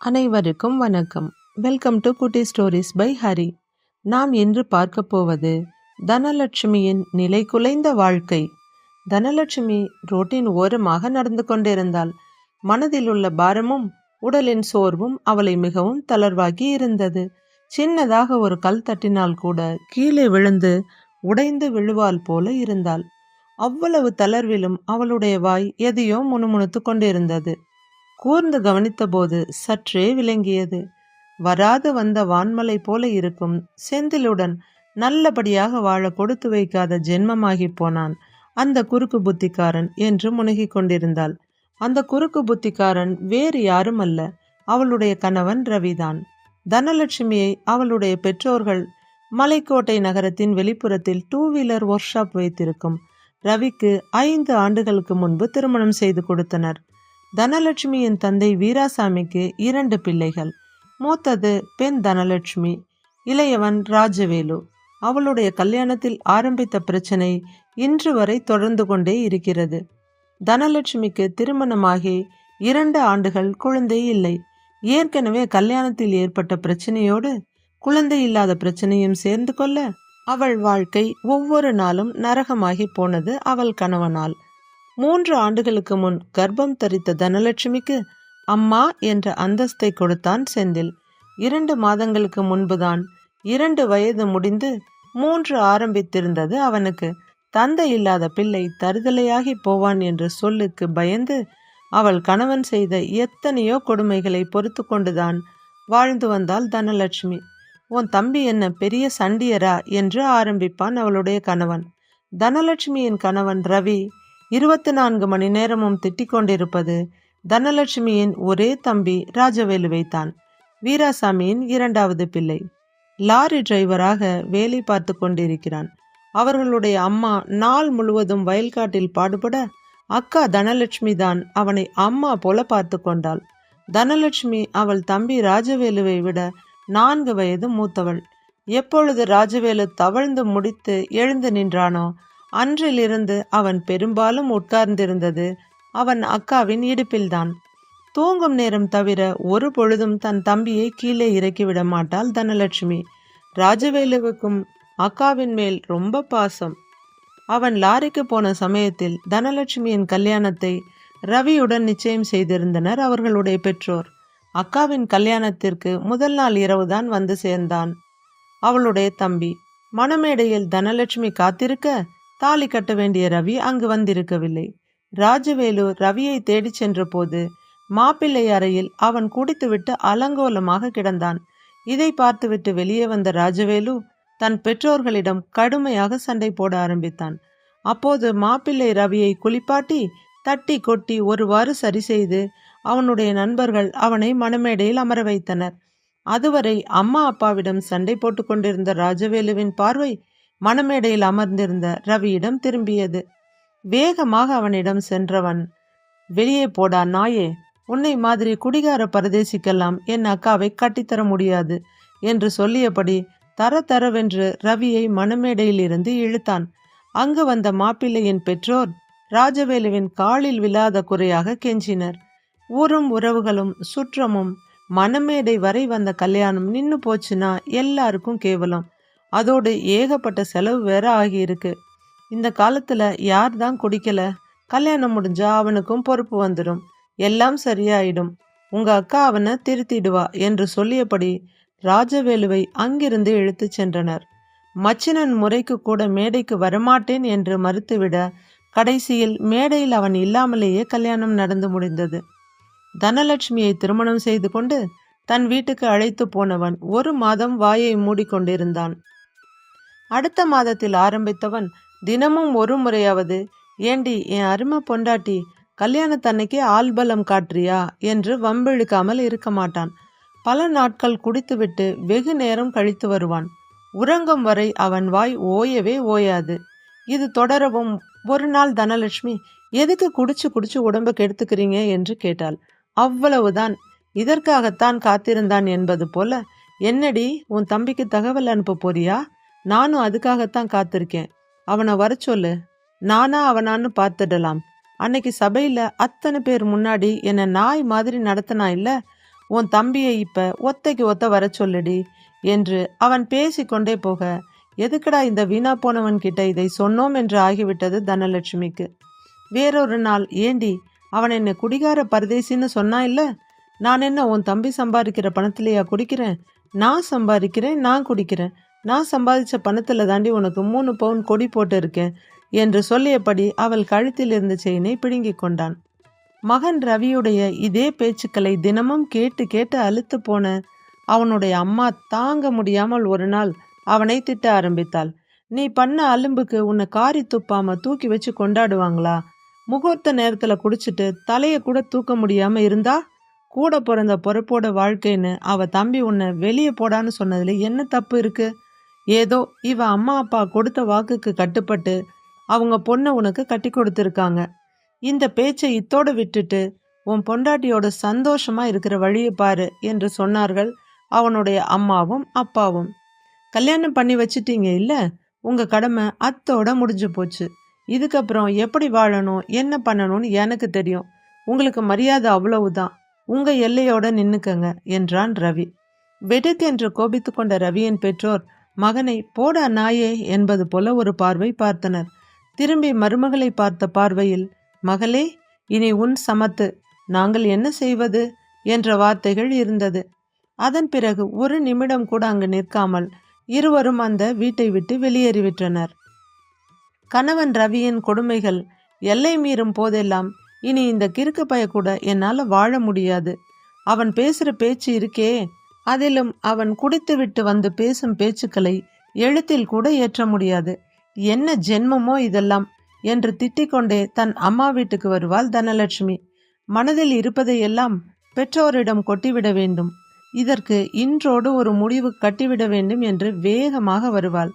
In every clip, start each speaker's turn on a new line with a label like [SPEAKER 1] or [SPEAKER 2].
[SPEAKER 1] அனைவருக்கும் வணக்கம். Welcome to குட்டி ஸ்டோரிஸ் பை ஹரி நாம் இன்று பார்க்க போவது தனலட்சுமியின் நிலை குலைந்த வாழ்க்கை. தனலட்சுமி ரோட்டின் ஓரமாக நடந்து கொண்டிருந்தாள். மனதில் உள்ள பாரமும் உடலின் சோர்வும் அவளை மிகவும் தளர்வாகி இருந்தது. சின்னதாக ஒரு கல் தட்டினால் கூட கீழே விழுந்து உடைந்து விழுவாள் போல இருந்தாள். அவ்வளவு தளர்விலும் அவளுடைய வாய் எதையோ முணுமுணுத்து கொண்டிருந்தது. கூர்ந்து கவனித்தபோது சற்றே விளங்கியது. வராது வந்த வான்மலை போல இருக்கும் செந்திலுடன் நல்லபடியாக வாழ கொடுத்து வைக்காத ஜென்மமாகி போனான். அந்த குறுக்கு புத்திக்காரன் என்று முனகிக் கொண்டிருந்தாள். அந்த குறுக்கு புத்திக்காரன் வேறு யாரும் அல்ல. அவளுடைய கணவன் ரவிதான். தனலட்சுமியை அவளுடைய பெற்றோர்கள் மலைக்கோட்டை நகரத்தின் வெளிப்புறத்தில் டூ வீலர் ஒர்க் ஷாப் வைத்திருக்கும் ரவிக்கு ஐந்து ஆண்டுகளுக்கு முன்பு திருமணம் செய்து கொடுத்தனர். தனலட்சுமியின் தந்தை வீராசாமிக்கு இரண்டு பிள்ளைகள். மூத்தது பெண் தனலட்சுமி இளையவன் ராஜவேலு. அவளுடைய கல்யாணத்தில் ஆரம்பித்த பிரச்சனை இன்று வரை தொடர்ந்து கொண்டே இருக்கிறது. தனலட்சுமிக்கு திருமணமாகி இரண்டு ஆண்டுகள் குழந்தை இல்லை. ஏற்கனவே கல்யாணத்தில் ஏற்பட்ட பிரச்சனையோடு குழந்தை இல்லாத பிரச்சனையும் சேர்ந்து கொள்ள அவள் வாழ்க்கை ஒவ்வொரு நாளும் நரகமாகி போனது அவள் கணவனால். மூன்று ஆண்டுகளுக்கு முன் கர்ப்பம் தரித்த தனலட்சுமிக்கு அம்மா என்ற அந்தஸ்தை கொடுத்தான் செந்தில். இரண்டு மாதங்களுக்கு முன்புதான் இரண்டு வயது முடிந்து மூன்று ஆரம்பித்திருந்தது அவனுக்கு. தந்தை இல்லாத பிள்ளை தருதலையாகி போவான் என்ற சொல்லுக்கு பயந்து அவள் கணவன் செய்த எத்தனையோ கொடுமைகளை பொறுத்து கொண்டுதான் வாழ்ந்து வந்தாள் தனலட்சுமி. உன் தம்பி என்ன பெரிய சண்டியரா? என்று ஆரம்பிப்பான் அவளுடைய கணவன். தனலட்சுமியின் கணவன் ரவி இருபத்தி நான்கு மணி நேரமும் திட்டிக் கொண்டிருப்பது தனலட்சுமியின் ஒரே தம்பி ராஜவேலுவை தான் வீராசாமியின் இரண்டாவது பிள்ளை. லாரி டிரைவராக வேலை பார்த்து கொண்டிருக்கிறான். அவர்களுடைய அம்மா நாள் முழுவதும் வயல்காட்டில் பாடுபட அக்கா தனலட்சுமி தான் அவனை அம்மா போல பார்த்து கொண்டாள். தனலட்சுமி அவள் தம்பி ராஜவேலுவை விட நான்கு வயது மூத்தவள். எப்பொழுது ராஜவேலு தவழ்ந்து முடித்து எழுந்து நின்றானோ அன்றிலிருந்து அவன் பெரும்பாலும் உட்கார்ந்திருந்தது. அவன் அக்காவின் இடுப்பில்தான். தூங்கும் நேரம் தவிர ஒரு பொழுதும் தன் தம்பியை கீழே இறக்கிவிட மாட்டாள் தனலட்சுமி. ராஜவேலுவுக்கும் அக்காவின் மேல் ரொம்ப பாசம். அவன் லாரிக்கு போன சமயத்தில் தனலட்சுமியின் கல்யாணத்தை ரவியுடன் நிச்சயம் செய்திருந்தனர் அவர்களுடைய பெற்றோர். அக்காவின் கல்யாணத்திற்கு முதல் நாள் இரவுதான் வந்து சேர்ந்தான். அவளுடைய தம்பி மணமேடையில் தனலட்சுமி காத்திருக்க தாலி கட்ட வேண்டிய ரவி அங்கு வந்திருக்கவில்லை. ராஜவேலு ரவியை தேடிச் சென்றபோது மாப்பிள்ளை அறையில் அவன் குடித்துவிட்டு அலங்கோலமாக கிடந்தான். இதை பார்த்துவிட்டு வெளியே வந்த ராஜவேலு தன் பெற்றோர்களிடம் கடுமையாக சண்டை போட ஆரம்பித்தான். அப்போது மாப்பிள்ளை ரவியை குளிப்பாட்டி தட்டி கொட்டி ஒருவாறு சரி செய்து அவனுடைய நண்பர்கள் அவனை மணமேடையில் அமர வைத்தனர். அதுவரை அம்மா அப்பாவிடம் சண்டை போட்டு கொண்டிருந்த ராஜவேலுவின் பார்வை மணமேடையில் அமர்ந்திருந்த ரவியிடம் திரும்பியது. வேகமாக அவனிடம் சென்றவன் வெளியே போடா நாயே உன்னை மாதிரி குடிகார பரதேசிக்கெல்லாம் என் அக்காவை கட்டித்தர முடியாது என்று சொல்லியபடி தர தரவென்று ரவியை மணமேடையிலிருந்து இழுத்தான். அங்கு வந்த மாப்பிள்ளையின் பெற்றோர் ராஜவேலுவின் காலில் விழாத குறையாக கெஞ்சினர். ஊரும் உறவுகளும் சுற்றமும் மணமேடை வரை வந்த கல்யாணம் நின்னு போச்சுன்னா எல்லாருக்கும் கேவலம். அதோடு ஏகப்பட்ட செலவு வேற ஆகியிருக்கு. இந்த காலத்தில் யார் தான் குடிக்கல? கல்யாணம் முடிஞ்சா அவனுக்கும் பொறுப்பு வந்துடும் எல்லாம் சரியாயிடும். உங்க அக்கா அவனை திருத்திடுவா என்று சொல்லியபடி ராஜவேலுவை அங்கிருந்து இழுத்துச் சென்றனர். மச்சினன் முறைக்கு கூட மேடைக்கு வரமாட்டேன் என்று மறுத்துவிட கடைசியில் மேடையில் அவன் இல்லாமலேயே கல்யாணம் நடந்து முடிந்தது. தனலட்சுமியை திருமணம் செய்து கொண்டு தன் வீட்டுக்கு அழைத்து போனவன் ஒரு மாதம் வாயை மூடிக்கொண்டிருந்தான். அடுத்த மாதத்தில் ஆரம்பித்தவன் தினமும் ஒரு முறையாவது ஏண்டி என் அருமை பொண்டாட்டி கல்யாணத்தன்னைக்கு ஆள்பலம் காட்டுறியா? என்று வம்பிழுக்காமல் இருக்க மாட்டான். பல நாட்கள் குடித்துவிட்டு வெகு நேரம் கழித்து வருவான். உறங்கும் வரை அவன் வாய் ஓயவே ஓயாது. இது தொடரவும் ஒரு நாள் தனலட்சுமி எதுக்கு குடிச்சு குடிச்சு உடம்ப கெடுத்துக்கிறீங்க? என்று கேட்டாள். அவ்வளவுதான். இதற்காகத்தான் காத்திருந்தான் என்பது போல என்னடி உன் தம்பிக்கு தகவல் அனுப்ப போறியா? நானும் அதுக்காகத்தான் காத்திருக்கேன். அவனை வர சொல்லு. நானா அவனான்னு பார்த்துடலாம். அன்னைக்கு சபையில் அத்தனை பேர் முன்னாடி என்னை நாய் மாதிரி நடத்தினா இல்லை? உன் தம்பியை இப்ப ஒத்தைக்கு ஒத்த வர சொல்லுடி என்று அவன் பேசிக்கொண்டே போக எதுக்குடா இந்த வீணா போனவன் கிட்ட இதை சொன்னோம்? என்று ஆகிவிட்டது தனலட்சுமிக்கு. வேறொரு நாள் ஏண்டி அவன் என்னை குடிகார பரதேசின்னு சொன்னா இல்ல? நான் என்ன உன் தம்பி சம்பாதிக்கிற பணத்திலேயா குடிக்கிறேன்? நான் சம்பாதிக்கிறேன் நான் குடிக்கிறேன். நான் சம்பாதிச்ச பணத்தில் தாண்டி உனக்கு மூணு பவுன் கொடி போட்டு இருக்கேன் என்று சொல்லியபடி அவள் கழுத்தில் இருந்த செயினை பிடுங்கிக் கொண்டான். மகன் ரவியுடைய இதே பேச்சுக்களை தினமும் கேட்டு கேட்டு அழுத்து போன அவனுடைய அம்மா தாங்க முடியாமல் ஒரு நாள் அவனை திட்ட ஆரம்பித்தாள். நீ பண்ண அலும்புக்கு உன்னை காரி துப்பாம தூக்கி வச்சு கொண்டாடுவாங்களா? முகூர்த்த நேரத்துல குடிச்சிட்டு தலையை கூட தூக்க முடியாம இருந்தா? கூட பிறந்த பொறுப்போட வாழ்க்கைன்னு அவ தம்பி உன்னை வெளியே போடான்னு சொன்னதுல என்ன தப்பு இருக்கு? ஏதோ இவ அம்மா அப்பா கொடுத்த வாக்குக்கு கட்டுப்பட்டு அவங்க பொண்ணை உனக்கு கட்டி கொடுத்துருக்காங்க. இந்த பேச்சை இத்தோடு விட்டுட்டு உன் பொண்டாட்டியோட சந்தோஷமா இருக்கிற வழியை பாரு என்று சொன்னார்கள் அவனுடைய அம்மாவும் அப்பாவும். கல்யாணம் பண்ணி வச்சிட்டீங்க இல்ல? உங்க கடமை அத்தோட முடிஞ்சு போச்சு. இதுக்கப்புறம் எப்படி வாழணும் என்ன பண்ணணும்னு எனக்கு தெரியும். உங்களுக்கு மரியாதை அவ்வளவுதான். உங்க எல்லையோட நின்னுக்கங்க என்றான் ரவி. வெடுக்கென்று கோபித்து கொண்ட ரவியின் பெற்றோர் மகனை போடா நாயே என்பது போல ஒரு பார்வை பார்த்தனர். திரும்பி மருமகளை பார்த்த பார்வையில் மகளே இனி உன் சமத்து நாங்கள் என்ன செய்வது? என்ற வார்த்தைகள் இருந்தது. அதன் பிறகு ஒரு நிமிடம் கூட அங்கு நிற்காமல் இருவரும் அந்த வீட்டை விட்டு வெளியேறிவிட்டனர். கணவன் ரவியின் கொடுமைகள் எல்லை மீறும் போதெல்லாம் இனி இந்த கிறுக்கு பய கூட என்னால் வாழ முடியாது. அவன் பேசுகிற பேச்சு இருக்கே அதிலும் அவன் குடித்துவிட்டு வந்து பேசும் பேச்சுக்களை எழுத்தில் கூட ஏற்ற முடியாது. என்ன ஜென்மமோ இதெல்லாம்? என்று திட்டிக்கொண்டே தன் அம்மா வீட்டுக்கு வருவாள் தனலட்சுமி. மனதில் இருப்பதையெல்லாம் பெற்றோரிடம் கொட்டிவிட வேண்டும். இதற்கு இன்றோடு ஒரு முடிவு கட்டிவிட வேண்டும் என்று வேகமாக வருவாள்.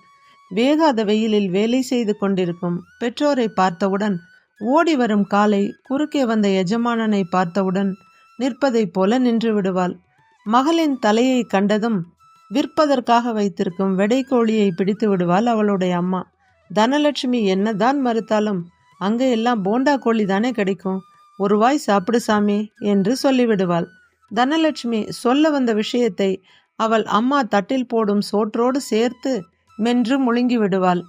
[SPEAKER 1] வேகாத வெயிலில் வேலை செய்து கொண்டிருக்கும் பெற்றோரை பார்த்தவுடன் ஓடி வரும் காலை குறுக்கே வந்த எஜமானனை பார்த்தவுடன் நிற்பதைப் போல நின்று விடுவாள். மகளின் தலையை கண்டதும் விற்பதற்காக வைத்திருக்கும் வெடைக்கோழியை பிடித்து விடுவாள் அவளுடைய அம்மா. தனலட்சுமி என்னதான் மறுத்தாலும் அங்கே எல்லாம் போண்டா கோழி தானே கிடைக்கும். ஒரு வாய் சாப்பிடு சாமி என்று சொல்லிவிடுவாள். தனலட்சுமி சொல்ல வந்த விஷயத்தை அவள் அம்மா தட்டில் போடும் சோற்றோடு சேர்த்து மென்று முழுங்கி விடுவாள்.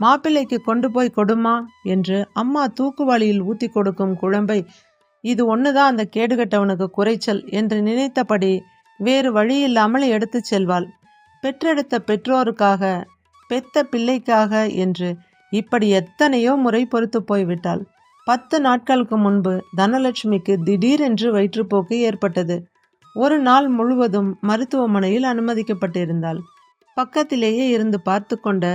[SPEAKER 1] மாப்பிள்ளைக்கு கொண்டு போய் கொடுமா என்று அம்மா தூக்குவாளியில் ஊத்தி கொடுக்கும் குழம்பை இது ஒண்ணுதான் அந்த கேடுகட்டவனுக்கு குறைச்சல் என்று நினைத்தபடி வேறு வழியில்லாமல் எடுத்துச் செல்வாள். பெற்றெடுத்த பெற்றோருக்காக பெத்த பிள்ளைக்காக என்று இப்படி எத்தனையோ முறை பொறுத்து போய்விட்டாள். பத்து நாட்களுக்கு முன்பு தனலட்சுமிக்கு திடீரென்று வயிற்றுப்போக்கு ஏற்பட்டது. ஒரு நாள் முழுவதும் மருத்துவமனையில் அனுமதிக்கப்பட்டிருந்தாள். பக்கத்திலேயே இருந்து பார்த்து கொண்ட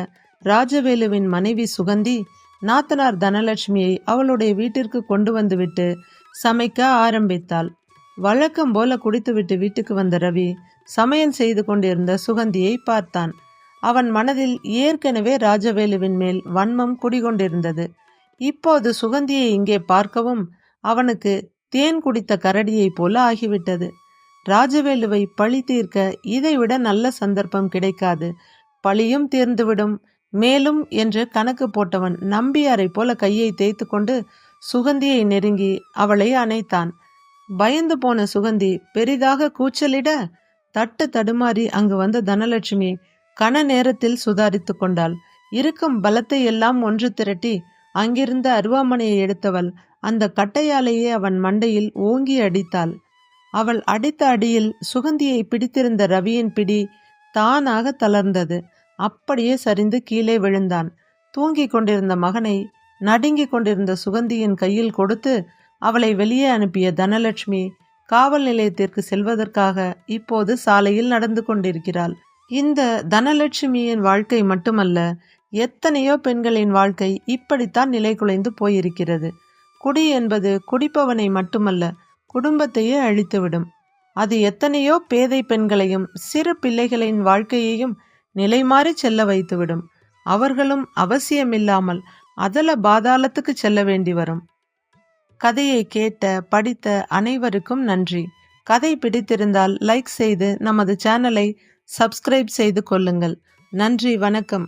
[SPEAKER 1] ராஜவேலுவின் மனைவி சுகந்தி நாத்தனார் தனலட்சுமியை அவளுடைய வீட்டிற்கு கொண்டு வந்துவிட்டு சமைக்க ஆரம்பித்தாள். வழக்கம் போல குடித்துவிட்டு வீட்டுக்கு வந்த ரவி சமையல் செய்து கொண்டிருந்த சுகந்தியை பார்த்தான். அவன் மனதில் ஏற்கனவே ராஜவேலுவின் மேல் வன்மம் குடிகொண்டிருந்தது. இப்போது சுகந்தியை இங்கே பார்க்கவும் அவனுக்கு தேன் குடித்த கரடியைப் போல ஆகிவிட்டது. ராஜவேலுவை பழி தீர்க்க இதைவிட நல்ல சந்தர்ப்பம் கிடைக்காது. பழியும் தீர்ந்துவிடும். மேலும் என்று கணக்கு போட்டவன் நம்பியாரை போல கையை தேய்த்து கொண்டு சுகந்தியை நெருங்கி அவளை அணைத்தான். பயந்து போன சுகந்தி பெரிதாக கூச்சலிட தட்டு தடுமாறி அங்கு வந்த தனலட்சுமி கன நேரத்தில் சுதாரித்து கொண்டாள். இருக்கும் பலத்தை எல்லாம் ஒன்று திரட்டி அங்கிருந்த அருவாமனையை எடுத்தவள் அந்த கட்டையாலேயே அவன் மண்டையில் ஓங்கி அடித்தாள். அவள் அடித்த அடியில் சுகந்தியை பிடித்திருந்த ரவியின் பிடி தானாக தளர்ந்தது. அப்படியே சரிந்து கீழே விழுந்தான். தூங்கிக் கொண்டிருந்த மகனை நடுங்கிக் கொண்டிருந்த சுகந்தியின் கையில் கொடுத்து அவளை வெளியே அனுப்பிய தனலட்சுமி காவல் நிலையத்திற்கு செல்வதற்காக இப்போது சாலையில் நடந்து கொண்டிருக்கிறாள். இந்த தனலட்சுமியின் வாழ்க்கை மட்டுமல்ல எத்தனையோ பெண்களின் வாழ்க்கை இப்படித்தான் நிலை குலைந்து போயிருக்கிறது. குடி என்பது குடிப்பவனை மட்டுமல்ல குடும்பத்தையே அழித்துவிடும். அது எத்தனையோ பேதை பெண்களையும் சிறு பிள்ளைகளின் வாழ்க்கையையும் நிலைமாறி செல்ல வைத்துவிடும். அவர்களும் அவசியமில்லாமல் அதல பாதாளத்துக்கு செல்ல வேண்டி வரும். கதையை கேட்ட படித்த அனைவருக்கும் நன்றி. கதை பிடித்திருந்தால் லைக் செய்து நமது சேனலை சப்ஸ்கிரைப் செய்து கொள்ளுங்கள். நன்றி வணக்கம்.